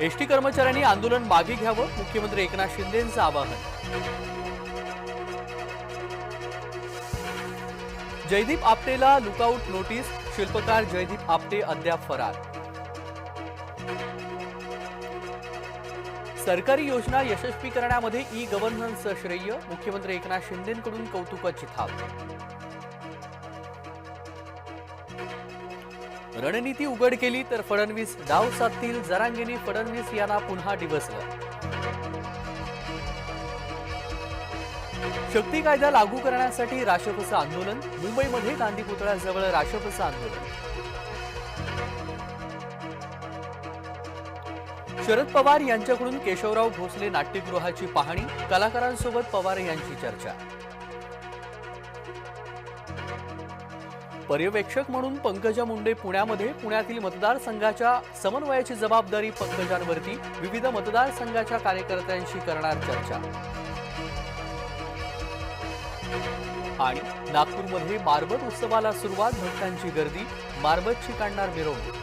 ST कर्मचाऱ्यांनी आंदोलन मागे घ्यावं मुख्यमंत्री एकनाथ शिंदेंचं आवाहन. जयदीप आपटेला लुकआउट नोटीस शिल्पकार जयदीप आपटे अद्याप फरार. सरकारी योजना यशस्वी करण्यामध्ये ई गव्हर्नन्सचं श्रेय मुख्यमंत्री एकनाथ शिंदेंकडून कौतुकाची थाप. रणनीती उघड केली तर फडणवीस डाव साधतील. जरांगेनी फडणवीस यांना पुन्हा डिवसलं शक्ती कायदा लागू करण्यासाठी राष्ट्रपतीचं आंदोलन. मुंबईमध्ये गांधी पुतळ्याजवळ राष्ट्रपतीचं आंदोलन. शरद पवार यांच्याकडून केशवराव भोसले नाट्यगृहाची पाहणी. कलाकारांसोबत पवार यांची चर्चा. पर्यवेक्षक म्हणून पंकजा मुंडे पुण्यामध्ये पुण्यातील मतदारसंघाच्या समन्वयाची जबाबदारी पंकजांवरती विविध मतदारसंघाच्या कार्यकर्त्यांशी करणार चर्चा. आणि नागपूरमध्ये मारबत उत्सवाला सुरुवात भक्तांची गर्दी मारबतची काढणार मिरवणूक.